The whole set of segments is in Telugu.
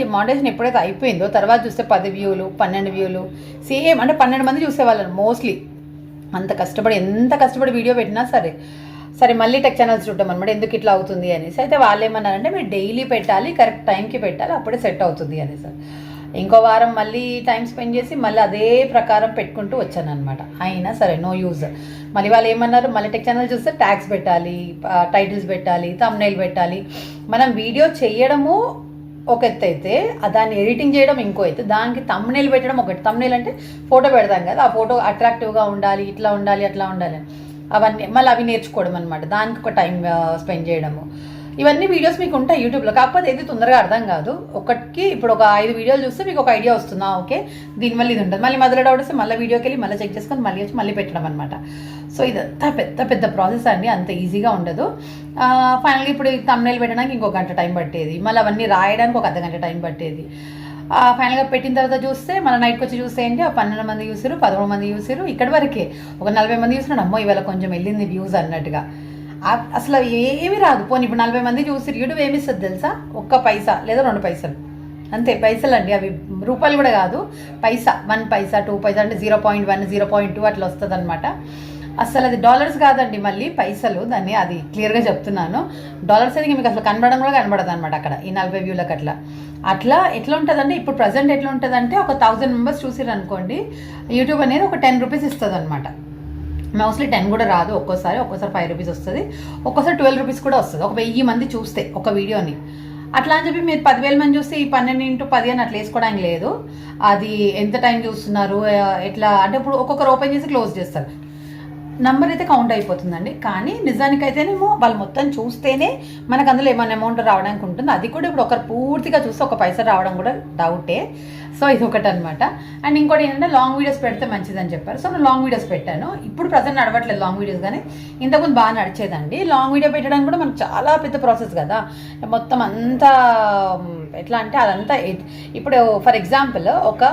ఈ మానిటైజేషన్ ఎప్పుడైతే అయిపోయిందో తర్వాత చూస్తే పది వ్యూలు పన్నెండు వ్యూలు సేమ్ అంటే పన్నెండు మంది చూసేవాళ్ళని మోస్ట్లీ అంత కష్టపడి ఎంత కష్టపడి వీడియో పెట్టినా సరే సరే మళ్ళీ టెక్ ఛానల్స్ చూడటం అనమాట ఎందుకు ఇట్లా అవుతుంది అనేసి. అయితే వాళ్ళు ఏమన్నారంటే మీరు డైలీ పెట్టాలి కరెక్ట్ టైంకి పెట్టాలి అప్పుడే సెట్ అవుతుంది అనేసి. ఇంకో వారం మళ్ళీ టైం స్పెండ్ చేసి మళ్ళీ అదే ప్రకారం పెట్టుకుంటూ వచ్చాను అనమాట అయినా సరే నో యూజ్ మళ్ళీ వాళ్ళు ఏమన్నారు మళ్ళీ టెక్ ఛానల్ చూస్తే ట్యాగ్స్ పెట్టాలి టైటిల్స్ పెట్టాలి తమ్నైల్ పెట్టాలి. మనం వీడియో చేయడము ఒక ఎత్తు అయితే దాన్ని ఎడిటింగ్ చేయడం ఇంకో ఎత్తు దానికి తమ్నేల్ పెట్టడం ఒకటి. తమ్నేల్ అంటే ఫోటో పెడతాం కదా ఆ ఫోటో అట్రాక్టివ్గా ఉండాలి ఇట్లా ఉండాలి అట్లా ఉండాలి అని. అవన్నీ మళ్ళీ అవి నేర్చుకోవడం అనమాట దానికి ఒక టైం స్పెండ్ చేయడము. ఇవన్నీ వీడియోస్ మీకు ఉంటాయి యూట్యూబ్లో కాకపోతే ఏది తొందరగా అర్థం కాదు. ఒకటికి ఇప్పుడు ఒక ఐదు వీడియోలు చూస్తే మీకు ఒక ఐడియా వస్తుందా? ఓకే. దీనివల్ల ఇది ఉంటుంది. మళ్ళీ మొదలు డౌట్ వస్తే మళ్ళీ వీడియోకి వెళ్ళి మళ్ళీ చెక్ చేసుకొని మళ్ళీ వచ్చి మళ్ళీ పెట్టడం అనమాట సో ఇదంతా పెద్ద పెద్ద ప్రాసెస్ అండి. అంత ఈజీగా ఉండదు. ఫైనల్గా ఇప్పుడు తమ్నేల్ పెట్టడానికి ఇంకో గంట టైం పట్టేది. మళ్ళీ అవన్నీ రాయడానికి ఒక అర్ధ గంట టైం పట్టేది. ఫైనల్గా పెట్టిన తర్వాత చూస్తే మన నైట్కి వచ్చి చూస్తే ఏంటి? ఆ పన్నెండు మంది చూసారు పదమూడు మంది చూసారు ఇక్కడి వరకే ఒక నలభై మంది చూసినాడు అమ్మో ఇవాళ కొంచెం వెళ్ళింది వ్యూస్ అన్నట్టుగా. అసలు ఏమీ రాదు. పోనీ ఇప్పుడు నలభై మంది చూసి యూట్యూబ్ ఏమి ఇస్తుంది తెలుసా? ఒక్క పైసా లేదా రెండు పైసలు. అంతే పైసలు అండి అవి రూపాయలు కూడా కాదు. పైసా వన్ పైసా టూ పైసా అంటే zero point one zero point two అట్లా వస్తుంది అనమాట అసలు అది డాలర్స్ కాదండి మళ్ళీ పైసలు. దాన్ని అది క్లియర్గా చెప్తున్నాను. డాలర్స్ అనేది మీకు అసలు కనబడడం కూడా కనబడదు అనమాట అక్కడ ఈ నలభై వ్యూలకు అట్లా. అట్లా ఎట్లా ఉంటుందంటే ఇప్పుడు ప్రజెంట్ ఎట్లా ఉంటుందంటే ఒక థౌజండ్ మెంబర్స్ చూసిరనుకోండి యూట్యూబ్ అనేది ఒక టెన్ రూపీస్ ఇస్తుంది అనమాట మోస్ట్లీ టెన్ కూడా రాదు ఒక్కోసారి ఒక్కోసారి ఫైవ్ రూపీస్ వస్తుంది. ఒక్కోసారి ట్వెల్వ్ రూపీస్ కూడా వస్తుంది. ఒక వెయ్యి మంది చూస్తే ఒక వీడియోని. అట్లా అని చెప్పి మీరు పదివేల మంది చూస్తే ఈ పన్నెండు ఇంటూ పది అని అట్లా వేసుకోవడానికి లేదు. అది ఎంత టైం చూస్తున్నారు ఎట్లా? అంటే ఇప్పుడు ఒక్కొక్కరు ఓపెన్ చేసి క్లోజ్ చేస్తారు. నంబర్ అయితే కౌంట్ అయిపోతుందండి. కానీ నిజానికైతేనేమో వాళ్ళు మొత్తం చూస్తేనే మనకు అందులో ఏమైనా అమౌంట్ రావడానికి ఉంటుంది. అది కూడా ఇప్పుడు ఒకరు పూర్తిగా చూస్తే ఒక పైసా రావడం కూడా డౌటే సో ఇది ఒకటి అనమాట అండ్ ఇంకోటి ఏంటంటే లాంగ్ వీడియోస్ పెడితే మంచిదని చెప్పారు. సో నేను లాంగ్ వీడియోస్ పెట్టాను. ఇప్పుడు ప్రజెంట్ నడవట్లేదు లాంగ్ వీడియోస్ కానీ ఇంతకుముందు బాగా నడిచేదండి. లాంగ్ వీడియో పెట్టడానికి కూడా మనకు చాలా పెద్ద ప్రాసెస్ కదా. మొత్తం అంతా ఎట్లా అంటే అదంతా ఇప్పుడు ఫర్ ఎగ్జాంపుల్ ఒక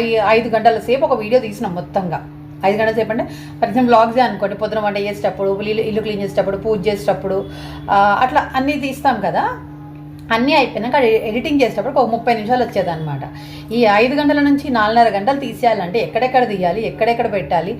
ఐ ఐదు గంటల సేపు ఒక వీడియో తీసినాం మొత్తంగా. ఐదు గంటల సేపు అంటే ఫర్ ఎగ్జాంపుల్ బ్లాగ్స్ అనుకోండి పొద్దున వంట చేసేటప్పుడు ఇల్లు ఇల్లు క్లీన్ చేసేటప్పుడు పూజ చేసేటప్పుడు అట్లా అన్నీ తీస్తాం కదా. అన్నీ అయిపోయినాక ఎడిటింగ్ చేసేటప్పుడు ఒక ముప్పై నిమిషాలు వచ్చేదన్నమాట. ఈ ఐదు గంటల నుంచి నాలుగున్నర గంటలు తీసేయాలంటే ఎక్కడెక్కడ తీయాలి ఎక్కడెక్కడ పెట్టాలి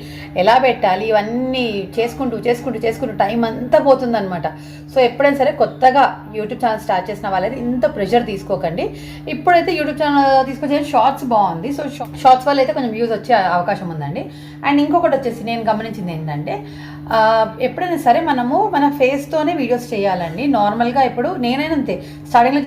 ఎలా పెట్టాలి ఇవన్నీ చేసుకుంటూ చేసుకుంటూ చేసుకుంటూ టైం అంతా పోతుందన్నమాట. సో ఎప్పుడైనా సరే కొత్తగా యూట్యూబ్ ఛానల్ స్టార్ట్ చేసిన వాళ్ళైతే ఇంత ప్రెషర్ తీసుకోకండి. ఇప్పుడైతే యూట్యూబ్ ఛానల్ తీసుకొచ్చే షార్ట్స్ బాగుంది. సో షార్ట్స్ వల్ల అయితే కొంచెం వ్యూస్ వచ్చే అవకాశం ఉందండి. అండ్ ఇంకొకటి వచ్చేసి నేను గమనించింది ఏంటంటే ఎప్పుడైనా సరే మనము మన ఫేస్తోనే వీడియోస్ చేయాలండి. నార్మల్గా ఇప్పుడు నేనైనా అంతే. స్టార్టింగ్లో